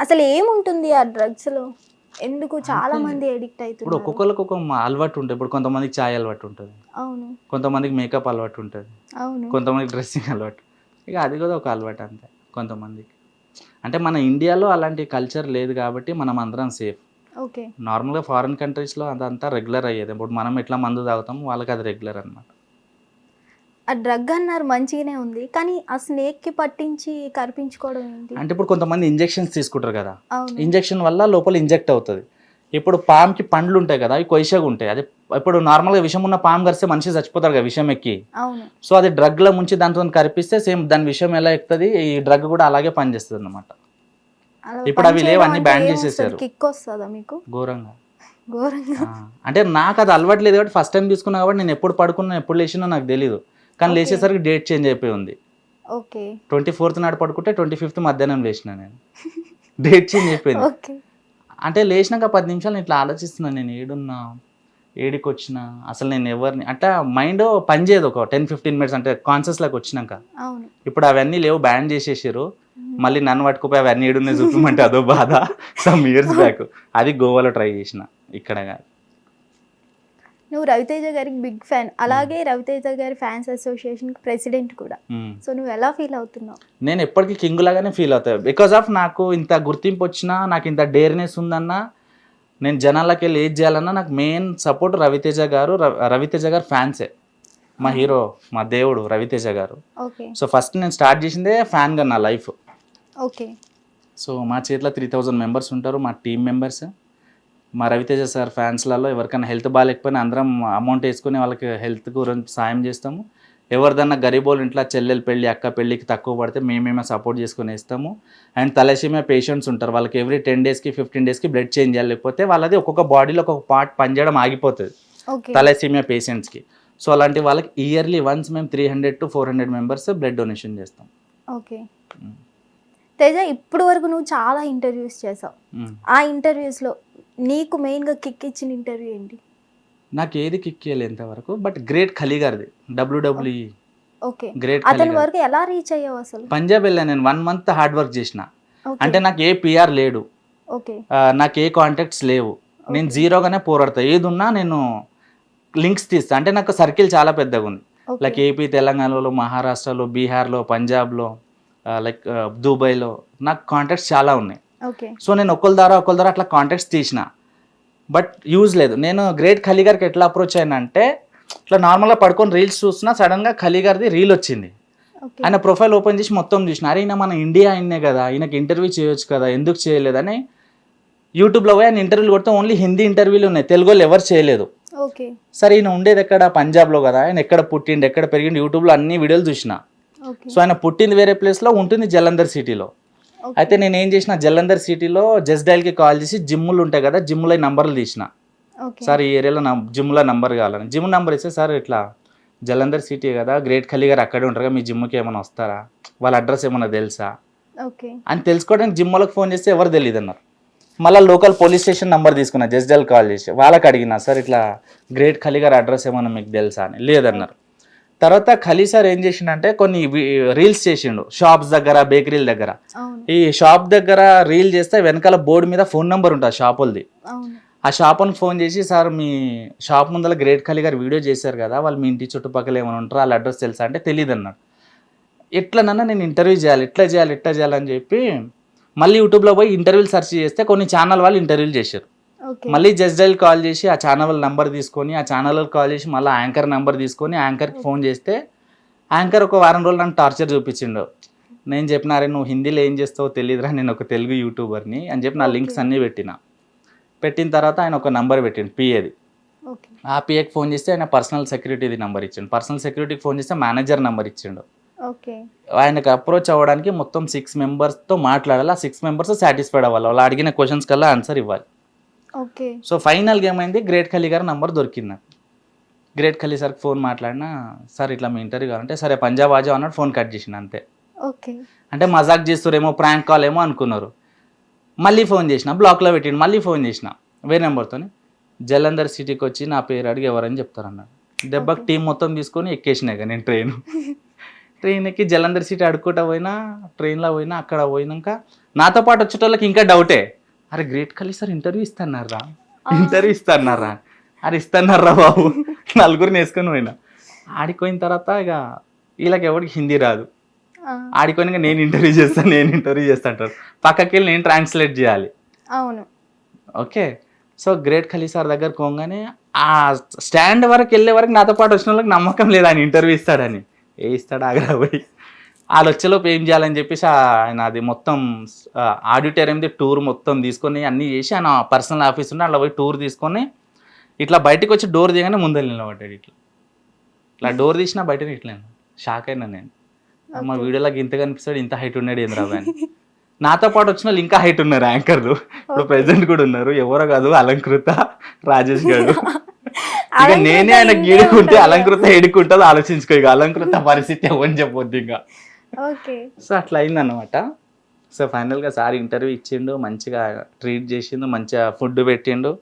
అసలు ఏముంటుంది ఆ డ్రగ్స్లో ఎందుకు చాలా మంది ఎడిక్ట్ ఇప్పుడు అవుతున్నారు ఒక్కొక్కరికి ఒక అలవాటు ఉంటుంది. ఇప్పుడు కొంతమందికి ఛాయ్ అలవాటు ఉంటుంది. అవును. కొంతమందికి మేకప్ అలవాటు ఉంటుంది. అవును. కొంతమందికి డ్రెస్సింగ్ అలవాటు. ఇక అది కూడా ఒక అలవాటు అంతే కొంతమందికి. అంటే మన ఇండియాలో అలాంటి కల్చర్ లేదు కాబట్టి మనం అందరం సేఫ్. ఓకే. నార్మల్గా ఫారిన్ కంట్రీస్లో అదంతా రెగ్యులర్ అయ్యేది. ఇప్పుడు మనం ఎట్లా మందు తాగుతాం వాళ్ళకి అది రెగ్యులర్ అనమాట ఆ డ్రగ్ అన్నారు మంచిగానే ఉంది. కానీ ఆ స్నేక్కి పట్టించి కరిపించుకోవడం ఏంటి? అంటే ఇప్పుడు కొంతమంది ఇంజెక్షన్స్ తీసుకుంటారు కదా. ఇంజెక్షన్ వల్ల లోపల ఇంజెక్ట్ అవుతుంది. ఇప్పుడు పామ్కి పండ్లు ఉంటాయి కదా అవి కొయ్యగా ఉంటాయి. అది ఇప్పుడు నార్మల్గా విషం ఉన్న పాము కరిస్తే మనిషి చచ్చిపోతారు కదా విషం ఎక్కి సో అది డ్రగ్లో ముంచి దాంతో కరిపిస్తే సేమ్ దాని విషయం ఎలా ఎక్కుతుంది ఈ డ్రగ్ కూడా అలాగే పనిచేస్తుంది అనమాట ఇప్పుడు అవి లేవు, అన్ని అంటే చేసేసారు. ఏమొస్తది? కిక్ వస్తుందా మీకు? ఘోరంగా. ఘోరంగా. అంటే నాకు అది అలవాటు లేదు కాబట్టి ఫస్ట్ టైం తీసుకున్నా కాబట్టి నేను ఎప్పుడు పడుకున్నా ఎప్పుడు లేచినా నాకు తెలియదు కానీ. లేచేసరికి డేట్ చేంజ్ అయిపోయి ఉంది. ఓకే ట్వంటీ ఫోర్త్ నాడు పడుకుంటే ట్వంటీ ఫిఫ్త్ మధ్యాహ్నం లేచిన నేను. డేట్ చేంజ్ అయిపోయింది. అంటే లేచినాక పది నిమిషాలు ఇట్లా ఆలోచిస్తున్నాను నేను ఏడున్నా ఏడికి వచ్చిన అసలు నేను ఎవరిని అంటే మైండ్ పనిచేయదు ఒక టెన్ ఫిఫ్టీన్ మినిట్స్ అంటే కాన్షియస్లోకి వచ్చినాక. ఇప్పుడు అవన్నీ లేవు బ్యాన్ చేసేసారు మళ్ళీ నన్ను పట్టుకుపోయి అవన్నీ ఏడున్నాయి చూపమంటే అదో బాధ. సమ్ ఇయర్స్ బ్యాక్ అది గోవాలో ట్రై చేసిన ఇక్కడ కాదు. నువ్వు రవితేజ గారికి బిగ్ ఫ్యాన్ అలాగే రవితేజ గారి ఫ్యాన్స్ అసోసియేషన్ ప్రెసిడెంట్ కూడా. మ్మ్. సో నువ్వు ఎలా ఫీల్ అవుతున్నావు? నేను ఎప్పటికీ కింగ్ లాగానే ఫీల్ అవుతాను బికాస్ ఆఫ్ నాకు ఇంత గుర్తింపు వచ్చినా నాకు ఇంత డేర్నెస్ ఉందన్నా నేను జనాలకి వెళ్ళి ఏది చేయాలన్నా నాకు మెయిన్ సపోర్ట్ రవితేజ గారు రవి- రవితేజ గారు ఫ్యాన్సే మా హీరో మా దేవుడు రవితేజ గారు. ఓకే సో ఫస్ట్ నేను స్టార్ట్ చేసిందే ఫ్యాన్గా నా లైఫ్ ఓకే సో మా చేతిలో త్రీ థౌజండ్ మెంబర్స్ ఉంటారు మా టీం మెంబర్స్ మా రవితేజ సార్ ఫ్యాన్స్లలో ఎవరికైనా హెల్త్ బాగాలేకపోయినా అందరం అమౌంట్ వేసుకొని వాళ్ళకి హెల్త్ గురించి సాయం చేస్తాము. ఎవరిదన్నా గరీబోళ్ళు ఇంట్లో చెల్లెలు పెళ్ళి అక్క పెళ్ళికి తక్కువ పడితే మేమేమో సపోర్ట్ చేసుకొని వేస్తాము. అండ్ తలసీమియా పేషెంట్స్ ఉంటారు. వాళ్ళకి ఎవ్రీ టెన్ డేస్కి ఫిఫ్టీన్ డేస్కి బ్లడ్ చేంజ్ చేయాలి. లేకపోతే వాళ్ళది ఒక్కొక్క బాడీలో ఒక్కొక్క పార్ట్ పనిచేయడం ఆగిపోతుంది. ఓకే. తలసీమియా పేషెంట్స్కి. సో అలాంటి వాళ్ళకి ఇయర్లీ వన్స్ మేము three hundred to four hundred members blood donation చేస్తాం. ఓకే. తేజ ఇప్పుడు వరకు నువ్వు చాలా ఇంటర్వ్యూస్ చేసావు. ఆ ఇంటర్వ్యూస్లో నీకు మెయిన్గా కిక్ ఇచ్చిన ఇంటర్వ్యూ ఏంటి? నాకు ఏది కిక్ చేయలేదు ఇంతవరకు బట్ గ్రేట్ ఖలీ గారిది డబ్ల్యూడబ్ల్యూఈ ఓకే. గ్రేట్ అతని వరకు ఎలా రీచ్ అయ్యావు అసలు? పంజాబ్ వెళ్ళాను నేను వన్ మంత్ హార్డ్ వర్క్ చేసిన. అంటే నాకు ఏ పిఆర్ లేడు. ఓకే. నాకు ఏ కాంటాక్ట్స్ లేవు. నేను. జీరోగానే పోరాడతా. ఏది ఉన్నా నేను లింక్స్ తీస్తా. అంటే నాకు సర్కిల్ చాలా పెద్దగా ఉంది. లైక్ ఏపీ తెలంగాణలో మహారాష్ట్రలో బీహార్లో పంజాబ్లో లైక్ దుబాయ్లో నాకు కాంటాక్ట్స్ చాలా ఉన్నాయి. సో నేను ఒకళ్ళ ద్వారా ఒకళ్ళ ద్వారా అట్లా కాంటాక్ట్స్ తీసిన. బట్ యూజ్ లేదు. నేను గ్రేట్ ఖలీ గారికి ఎట్లా అప్రోచ్ అయినంటే ఇట్లా నార్మల్గా పడుకొని రీల్స్ చూస్తున్నా సడన్గా ఖలీ గారిది రీల్ వచ్చింది. ఆయన ప్రొఫైల్ ఓపెన్ చేసి మొత్తం చూసిన. అరే ఈయన మన ఇండియా ఆయన్నే కదా. ఈయనకి ఇంటర్వ్యూ చేయొచ్చు కదా. ఎందుకు చేయలేదని యూట్యూబ్లో పోయి ఆయన ఇంటర్వ్యూలు కొడితే ఓన్లీ హిందీ ఇంటర్వ్యూలు ఉన్నాయి. తెలుగులో ఎవరు చేయలేదు. ఓకే. సరే ఈయన ఉండేది ఎక్కడ? పంజాబ్లో కదా. ఆయన ఎక్కడ పుట్టిండు ఎక్కడ పెరిగిండు యూట్యూబ్లో అన్ని వీడియోలు చూసిన. సో ఆయన పుట్టింది వేరే ప్లేస్లో ఉంటుంది జలంధర్ సిటీలో. అయితే నేను ఏం చేసిన జలంధర్ సిటీలో జస్ట్ డైల్కి కాల్ చేసి జిమ్ములు ఉంటాయి కదా జిమ్లో నంబర్లు తీసిన. సార్ ఈ ఏరియాలో నా జిమ్లో నంబర్ కావాలని. జిమ్ నంబర్ ఇస్తే సార్ ఇట్లా జలంధర్ సిటీ కదా గ్రేట్ ఖలీ గారు అక్కడే ఉంటారు కదా మీ జిమ్కి ఏమైనా వస్తారా? వాళ్ళ అడ్రస్ ఏమైనా తెలుసా? అని తెలుసుకోవడానికి జిమ్ వాళ్ళకి ఫోన్ చేస్తే ఎవరు తెలియదు అన్నారు. మళ్ళీ లోకల్ పోలీస్ స్టేషన్ నంబర్ తీసుకున్నా జస్ట్ డైల్ కాల్ చేసి. వాళ్ళకి అడిగినా సార్ ఇట్లా గ్రేట్ ఖలీ గారి అడ్రస్ ఏమైనా మీకు తెలుసా అని. లేదన్నారు. తర్వాత ఖలీ సార్ ఏం చేసిండంటే కొన్ని రీల్స్ చేసిండు. షాప్స్ దగ్గర బేకరీల దగ్గర. ఈ షాప్ దగ్గర రీల్ చేస్తే వెనకాల బోర్డు మీద ఫోన్ నెంబర్ ఉంటుంది షాప్ వాళ్ళది ఆ షాప్ అని ఫోన్ చేసి సార్ మీ షాప్ ముందర గ్రేట్ ఖాళీ గారు వీడియో చేశారు కదా వాళ్ళు మీ ఇంటి చుట్టుపక్కల ఏమైనా ఉంటారో వాళ్ళ అడ్రస్ తెలుసా? అంటే తెలియదు అన్నాడు. ఎట్లనన్నా నేను ఇంటర్వ్యూ చేయాలి ఇట్లా చేయాలి ఇట్లా చేయాలని చెప్పి మళ్ళీ యూట్యూబ్లో పోయి ఇంటర్వ్యూలు సెర్చ్ చేస్తే కొన్ని ఛానల్ వాళ్ళు ఇంటర్వ్యూలు చేశారు. మళ్ళీ జస్ట్ డైల్ కాల్ చేసి ఆ ఛానల్ నంబర్ తీసుకొని ఆ ఛానల్ కాల్ చేసి మళ్ళీ యాంకర్ నెంబర్ తీసుకొని యాంకర్కి ఫోన్ చేస్తే యాంకర్ ఒక వారం రోజులు నన్ను టార్చర్ చూపించిండు. నేను చెప్పిన అరే నువ్వు హిందీలో ఏం చేస్తావో తెలియదురా నేను ఒక తెలుగు యూట్యూబర్ని అని చెప్పి నా లింక్స్. అన్నీ పెట్టిన. పెట్టిన తర్వాత ఆయన ఒక నంబర్ పెట్టిండు పిఏది ఓకే. ఆ పిఏకి ఫోన్ చేస్తే ఆయన పర్సనల్ సెక్యూరిటీది నెంబర్ ఇచ్చిండు. పర్సనల్ సెక్యూరిటీకి ఫోన్ చేస్తే మేనేజర్ నెంబర్ ఇచ్చిండు. ఓకే. ఆయనకు అప్రోచ్ అవ్వడానికి మొత్తం సిక్స్ మెంబర్స్తో మాట్లాడాలి. ఆ సిక్స్ మెంబర్స్ సాటిస్ఫైడ్ అవ్వాలి. వాళ్ళు అడిగిన క్వశ్చన్స్ కల్లా ఆన్సర్ ఇవ్వాలి. ఓకే. సో ఫైనల్గా ఏమైంది గ్రేట్ ఖలీ గారి నంబర్ దొరికింది. నాకు గ్రేట్ ఖలీ సార్కి ఫోన్ మాట్లాడినా సార్ ఇట్లా మీ ఇంటర్వ్యూ కావాలంటే సరే పంజాబ్ ఆజా అన్నాడు ఫోన్ కట్ చేసిన అంతే. ఓకే. అంటే మజాక్ చేస్తారేమో ప్రాంక్ కాల్ ఏమో అనుకున్నారు. మళ్ళీ ఫోన్ చేసిన బ్లాక్లో పెట్టిండు మళ్ళీ ఫోన్ చేసిన వేరే నెంబర్తో జలంధర్ సిటీకి వచ్చి నా పేరు అడిగి ఎవరని చెప్తారన్నాడు. దెబ్బకి. టీం మొత్తం తీసుకొని ఎక్కేసినాయి నేను ట్రైన్ ట్రైన్ ఎక్కి జలంధర్ సిటీ అడుక్కుంటా పోయినా ట్రైన్లో పోయినా అక్కడ పోయినాక నాతో పాటు వచ్చేటోళ్ళకి ఇంకా డౌటే అరే గ్రేట్ ఖలీ సార్ ఇంటర్వ్యూ ఇస్తున్నారా? ఇంటర్వ్యూ ఇస్తున్నారా? అరే ఇస్తున్నారా బాబు? నలుగురిని వేసుకొని పోయినా. ఆడిపోయిన తర్వాత ఇక వీళ్ళకి ఎవరికి హిందీ రాదు. ఆడిపోయినాక నేను ఇంటర్వ్యూ చేస్తాను నేను ఇంటర్వ్యూ చేస్తా అంటారు. పక్కకి వెళ్ళి నేను ట్రాన్స్లేట్ చేయాలి. అవును. Okay. So great Khali sir దగ్గర పోగానే ఆ స్టాండ్ వరకు వెళ్ళే వరకు నాతో పాటు వచ్చిన వాళ్ళకి నమ్మకం లేదు ఆయన ఇంటర్వ్యూ ఇస్తాడని. ఏ ఇస్తాడు ఆగ్రా పోయి. వాళ్ళు వచ్చేలోపు ఏం చేయాలని చెప్పేసి ఆయన అది మొత్తం ఆడిటోరియంది టూర్ మొత్తం తీసుకొని అన్నీ చేసి ఆయన పర్సనల్ ఆఫీస్ ఉంటే అట్లా పోయి టూర్ తీసుకొని ఇట్లా బయటకు వచ్చి డోర్ దిగానే ముందర నిలబడ్డాడు ఇట్లా. ఇట్లా డోర్ తీసినా బయట ఇట్లా షాక్ అయినా నేను. మా వీడియోలోకి ఇంత కనిపిస్తాడు ఇంత హైట్ ఉన్నాడు ఏంద్రా అని. నాతో పాటు వచ్చిన వాళ్ళు ఇంకా హైట్ ఉన్నారు యాంకర్లు ఇప్పుడు ప్రెసెంట్ కూడా ఉన్నారు. ఎవరో కాదు అలంకృత రాజేష్ గారు. ఇక నేనే ఆయన ఇంకే గీడుకుంటే. అలంకృత ఎడుకుంటుందో ఆలోచించుకో ఇక. అలంకృత పరిస్థితి ఎవని చెప్పొద్దు ఇంకా. సో అట్లా అయిందనమాట సో ఫైనల్గా సార్ ఇంటర్వ్యూ ఇచ్చిండు మంచిగా ట్రీట్ చేసిండు మంచిగా ఫుడ్ పెట్టిండు.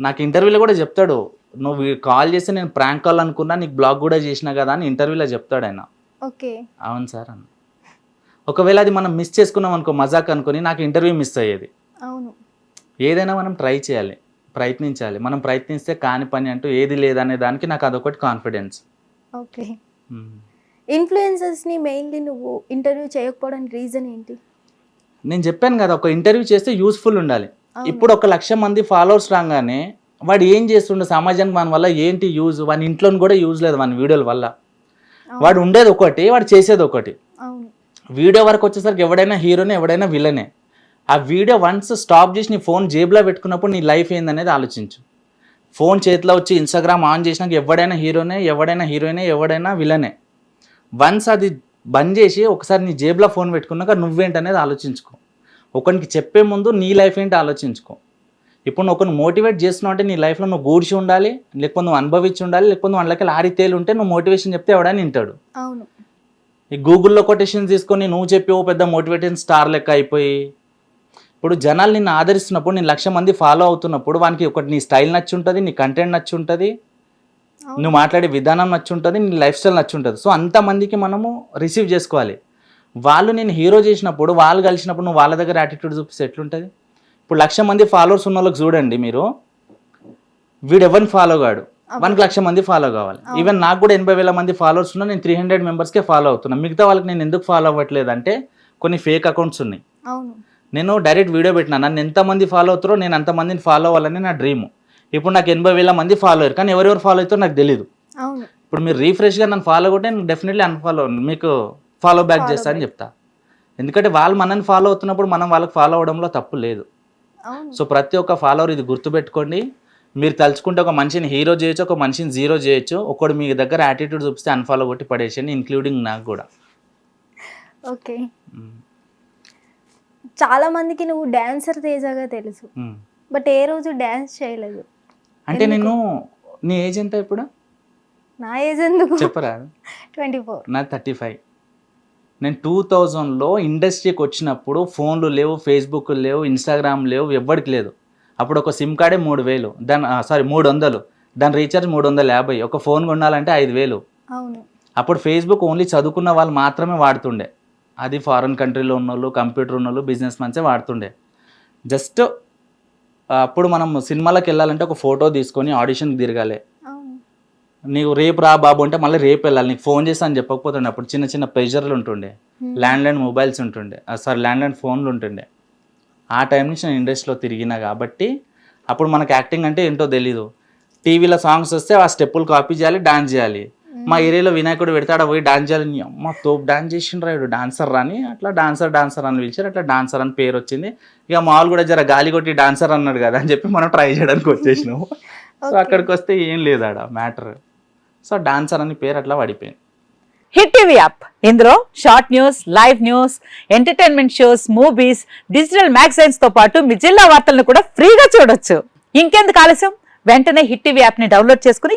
నాకు ఇంటర్వ్యూలో కూడా చెప్తాడు నువ్వు కాల్ చేస్తే నేను ప్రాంక్ కాల్ అనుకున్నా నీకు బ్లాగ్ కూడా చేసినా కదా అని ఇంటర్వ్యూలో చెప్తాడు ఆయన. ఓకే. అవును సార్ అన్న. ఒకవేళ అది మనం మిస్ చేసుకున్నాం అనుకో మజాక్ అనుకుని నాకు ఇంటర్వ్యూ మిస్ అయ్యేది. అవును. ఏదైనా మనం ట్రై చేయాలి ప్రయత్నించాలి. మనం ప్రయత్నిస్తే కాని పని అంటూ ఏది లేదనే దానికి నాకు అదొకటి కాన్ఫిడెన్స్. ఓకే. ఇన్ఫ్లుయెన్సర్స్ని మెయిన్లీ నువ్వు ఇంటర్వ్యూ చేయకపోవడానికి రీజన్ ఏంటి? నేను చెప్పాను కదా ఒక ఇంటర్వ్యూ చేస్తే యూస్ఫుల్ ఉండాలి. ఇప్పుడు ఒక లక్ష మంది ఫాలోవర్స్ రాగానే వాడు ఏం చేస్తుండే సమాజానికి వాని వల్ల ఏంటి యూజ్? వాని ఇంట్లో కూడా యూజ్ లేదు వాని వీడియోల వల్ల. వాడు ఉండేది ఒకటి వాడు చేసేది ఒకటి. వీడియో వరకు వచ్చేసరికి ఎవడైనా హీరోనే ఎవడైనా విలనే. ఆ వీడియో వన్స్ స్టాప్ చేసి నీ ఫోన్ జేబులో పెట్టుకున్నప్పుడు నీ లైఫ్ ఏందనేది ఆలోచించు. ఫోన్ చేతిలో వచ్చి ఇన్స్టాగ్రామ్ ఆన్ చేసినాక ఎవడైనా హీరోనే ఎవడైనా హీరోయినే ఎవడైనా విలనే. వన్స్ అది బంద్ చేసి ఒకసారి నీ జేబులో ఫోన్ పెట్టుకున్నాక నువ్వేంటనేది ఆలోచించుకో. ఒకరికి చెప్పే ముందు నీ లైఫ్ ఏంటి ఆలోచించుకో. ఇప్పుడు నువ్వు ఒకరిని మోటివేట్ చేస్తున్నావు అంటే నీ లైఫ్లో నువ్వు గూడ్చి ఉండాలి లేకపోతే నువ్వు అనుభవించి ఉండాలి లేకపోతే నువ్వు వాళ్ళకి లారీ తేలి ఉంటే నువ్వు మోటివేషన్ చెప్తే ఎవడని వింటాడు. అవును. ఈ గూగుల్లో కొటేషన్ తీసుకొని నువ్వు చెప్పి ఓ పెద్ద మోటివేటింగ్ స్టార్ లెక్క అయిపోయి ఇప్పుడు జనాలు నిన్ను ఆదరిస్తున్నప్పుడు నేను లక్ష మంది ఫాలో అవుతున్నప్పుడు వానికి ఒకటి నీ స్టైల్ నచ్చి ఉంటుంది నీ కంటెంట్ నచ్చి ఉంటుంది. నువ్వు మాట్లాడే విధానం నచ్చి ఉంటుంది నీ లైఫ్ స్టైల్ నచ్చి ఉంటుంది సో అంతమందికి మనము రిసీవ్ చేసుకోవాలి. వాళ్ళు నేను హీరో చేసినప్పుడు వాళ్ళు కలిసినప్పుడు నువ్వు వాళ్ళ దగ్గర యాటిట్యూడ్ చూపిస్తే ఎట్లుంటుంది? ఇప్పుడు లక్ష మంది ఫాలోవర్స్ ఉన్న వాళ్ళకి చూడండి మీరు. వీడు ఎవరిని ఫాలో కాడు వానికి లక్ష మంది ఫాలో కావాలి. ఈవెన్ నాకు కూడా ఎనభై వేల మంది ఫాలోవర్స్ ఉన్నా నేను త్రీ హండ్రెడ్ మెంబర్స్కే ఫాలో అవుతున్నా. మిగతా వాళ్ళకి నేను ఎందుకు ఫాలో అవ్వట్లేదు అంటే కొన్ని ఫేక్ అకౌంట్స్ ఉన్నాయి. నేను డైరెక్ట్ వీడియో పెట్టినా నన్ను ఎంతమంది ఫాలో అవుతారో నేను అంతమందిని ఫాలో అవ్వాలని నా డ్రీమ్ ఇప్పుడు నాకు ఎనభై వేల మంది ఫాలో అయ్యారు కానీ ఎవరెవరు ఫాలో అవుతారో నాకు తెలియదు ఇప్పుడు మీరు రీఫ్రెష్గా నన్ను ఫాలో కొట్టే నేను డెఫినెట్లీ అన్ఫాలో మీకు ఫాలో బ్యాక్ చేస్తా అని చెప్తా. ఎందుకంటే వాళ్ళు మనల్ని ఫాలో అవుతున్నప్పుడు మనం వాళ్ళకి ఫాలో అవడంలో తప్పు లేదు. సో ప్రతి ఒక్క ఫాలోవర్ ఇది గుర్తుపెట్టుకోండి. మీరు తలుచుకుంటే ఒక మనిషిని హీరో చేయొచ్చు ఒక మనిషిని జీరో చేయొచ్చు. ఒకడు మీ దగ్గర యాటిట్యూడ్ చూపిస్తే అన్ఫాలో కొట్టి పడేసేయండి ఇంక్లూడింగ్ నాకు కూడా. ఓకే. చాలా మందికి నువ్వు డాన్సర్ తేజగా తెలుసు. బట్ ఏ రోజు డ్యాన్స్ చేయలేదు. అంటే నేను నీ ఏజ్ ఎంత ఇప్పుడు? నా ఏజ్ ఎందుకు? చెప్పరా. Twenty four. నా థర్టీ ఫైవ్. నేను టూ థౌజండ్లో ఇండస్ట్రీకి వచ్చినప్పుడు ఫోన్లు లేవు ఫేస్బుక్ లేవు ఇన్స్టాగ్రామ్ లేవు ఎవ్వడికి లేదు. అప్పుడు ఒక సిమ్ కార్డే మూడు వేలు. దాని సారీ మూడు వందలు. దాని రీఛార్జ్ మూడు వందల యాభై. ఒక ఫోన్ కొనాలంటే ఐదు వేలు. అవును. అప్పుడు ఫేస్బుక్ ఓన్లీ చదువుకున్న వాళ్ళు మాత్రమే వాడుతుండే. అది ఫారెన్ కంట్రీలో ఉన్నోళ్ళు కంప్యూటర్ ఉన్నోళ్ళు బిజినెస్ మన్సే వాడుతుండే. జస్ట్ అప్పుడు మనం సినిమాలకు వెళ్ళాలంటే ఒక ఫోటో తీసుకొని ఆడిషన్కి తిరగాలి. నీకు రేపు రా బాబు అంటే మళ్ళీ రేపు వెళ్ళాలి. నీకు ఫోన్ చేస్తా అని చెప్పకపోతుండే. అప్పుడు చిన్న చిన్న ప్రెషర్లు ఉంటుండే. Hmm. ల్యాండ్లైన్ మొబైల్స్ ఉంటుండే. సారీ ల్యాండ్లైన్ ఫోన్లు ఉంటుండే. ఆ టైం నుంచి నేను ఇండస్ట్రీలో తిరిగినా కాబట్టి అప్పుడు మనకి యాక్టింగ్ అంటే ఏంటో తెలీదు. టీవీలో సాంగ్స్ వస్తే ఆ స్టెప్పులు కాపీ చేయాలి డాన్స్ చేయాలి. మా ఏరియాలో వినాయకుడు పెడతాడు పోయి డాన్స్ చేయాలి నీ అమ్మ తోపు డాన్స్ చేసిండ్రా ఇడు డాన్సర్ అని అట్లా డాన్సర్ డాన్సర్ అని పిలిచారు అట్లా డాన్సర్ అని పేరు వచ్చింది. ఇక మామూలు కూడా జర గాలి కొట్టి డాన్సర్ అన్నాడు కదా అని చెప్పి మనం ట్రై చేయడానికి వచ్చేసినాము. సో అక్కడికి వస్తే ఏం లేదు ఆడ మ్యాటర్ సో డాన్సర్ అని పేరు అట్లా పడిపోయింది. హిట్ టీవీ యాప్ ఇందులో short news live news entertainment shows movies digital మ్యాగజైన్స్తో పాటు మీ జిల్లా వార్తలను కూడా ఫ్రీగా చూడొచ్చు. ఇంకెందుకు ఆలస్యం? వెంటనే హిట్ టీవీ యాప్ని డౌన్లోడ్ చేసుకుని